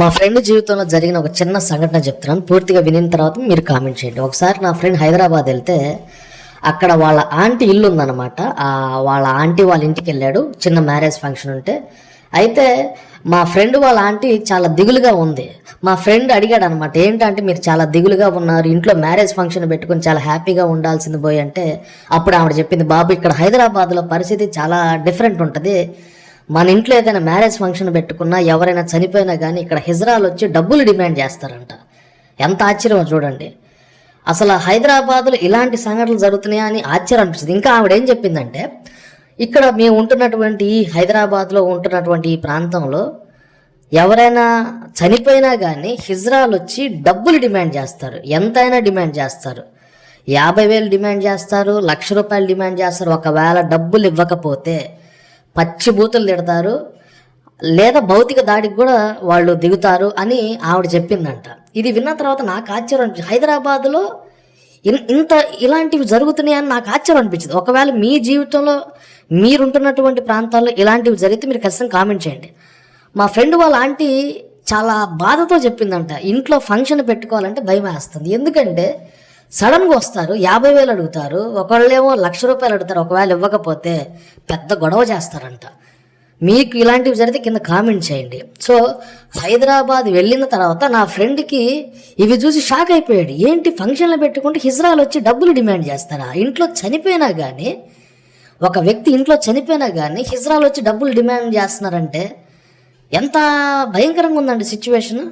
మా ఫ్రెండ్ జీవితంలో జరిగిన ఒక చిన్న సంఘటన చెప్తున్నాను. పూర్తిగా వినిన తర్వాత మీరు కామెంట్ చేయండి. ఒకసారి నా ఫ్రెండ్ హైదరాబాద్ వెళ్తే అక్కడ వాళ్ళ ఆంటీ ఇల్లు ఉందన్నమాట. వాళ్ళ ఆంటీ వాళ్ళ ఇంటికి వెళ్ళాడు. చిన్న మ్యారేజ్ ఫంక్షన్ ఉంటే. అయితే మా ఫ్రెండ్ వాళ్ళ ఆంటీ చాలా దిగులుగా ఉంది. మా ఫ్రెండ్ అడిగాడు అనమాట ఏంటంటే మీరు చాలా దిగులుగా ఉన్నారు. ఇంట్లో మ్యారేజ్ ఫంక్షన్ పెట్టుకుని చాలా హ్యాపీగా ఉండాల్సింది పోయి అంటే అప్పుడు ఆవిడ చెప్పింది బాబు ఇక్కడ హైదరాబాద్లో పరిస్థితి చాలా డిఫరెంట్ ఉంటుంది. మన ఇంట్లో ఏదైనా మ్యారేజ్ ఫంక్షన్ పెట్టుకున్నా ఎవరైనా చనిపోయినా కానీ ఇక్కడ హిజ్రాలు వచ్చి డబ్బులు డిమాండ్ చేస్తారంట. ఎంత ఆశ్చర్యం చూడండి. అసలు హైదరాబాద్లో ఇలాంటి సంఘటనలు జరుగుతున్నాయా అని ఆశ్చర్యం అనిపిస్తుంది. ఇంకా ఆవిడ ఏం చెప్పిందంటే ఇక్కడ మేము ఉంటున్నటువంటి ఈ హైదరాబాద్లో ఉంటున్నటువంటి ఈ ప్రాంతంలో ఎవరైనా చనిపోయినా కానీ హిజ్రాలు వచ్చి డబ్బులు డిమాండ్ చేస్తారు. ఎంతైనా డిమాండ్ చేస్తారు. యాభై వేలు డిమాండ్ చేస్తారు లక్ష రూపాయలు డిమాండ్ చేస్తారు. ఒకవేళ డబ్బులు ఇవ్వకపోతే పచ్చి బూతులు తిడతారు లేదా భౌతిక దాడికి కూడా వాళ్ళు దిగుతారు అని ఆవిడ చెప్పిందంట. ఇది విన్న తర్వాత నాకు ఆశ్చర్యం అనిపించింది. హైదరాబాద్లో ఇన్- ఇంత ఇలాంటివి జరుగుతున్నాయని నాకు ఆశ్చర్యం అనిపించింది. ఒకవేళ మీ జీవితంలో మీరుంటున్నటువంటి ప్రాంతాల్లో ఇలాంటివి జరిగితే మీరు ఖచ్చితంగా కామెంట్ చేయండి. మా ఫ్రెండ్ వాళ్ళ ఆంటీ చాలా బాధతో చెప్పిందంట. ఇంట్లో ఫంక్షన్ పెట్టుకోవాలంటే భయం వేస్తుంది. ఎందుకంటే సడన్గా వస్తారు యాభై వేలు అడుగుతారు ఒకళ్ళేమో లక్ష రూపాయలు అడుగుతారు ఒకవేళ ఇవ్వకపోతే పెద్ద గొడవ చేస్తారంట. మీకు ఇలాంటివి జరిగితే కింద కామెంట్ చేయండి. సో హైదరాబాద్ వెళ్ళిన తర్వాత నా ఫ్రెండ్కి ఇవి చూసి షాక్ అయిపోయాడు. ఏంటి ఫంక్షన్లు పెట్టుకుంటే హిజ్రాలు వచ్చి డబ్బులు డిమాండ్ చేస్తారా? ఇంట్లో చనిపోయినా కానీ ఒక వ్యక్తి ఇంట్లో చనిపోయినా కానీ హిజ్రాలు వచ్చి డబ్బులు డిమాండ్ చేస్తున్నారంటే ఎంత భయంకరంగా ఉందండి సిచ్యువేషన్?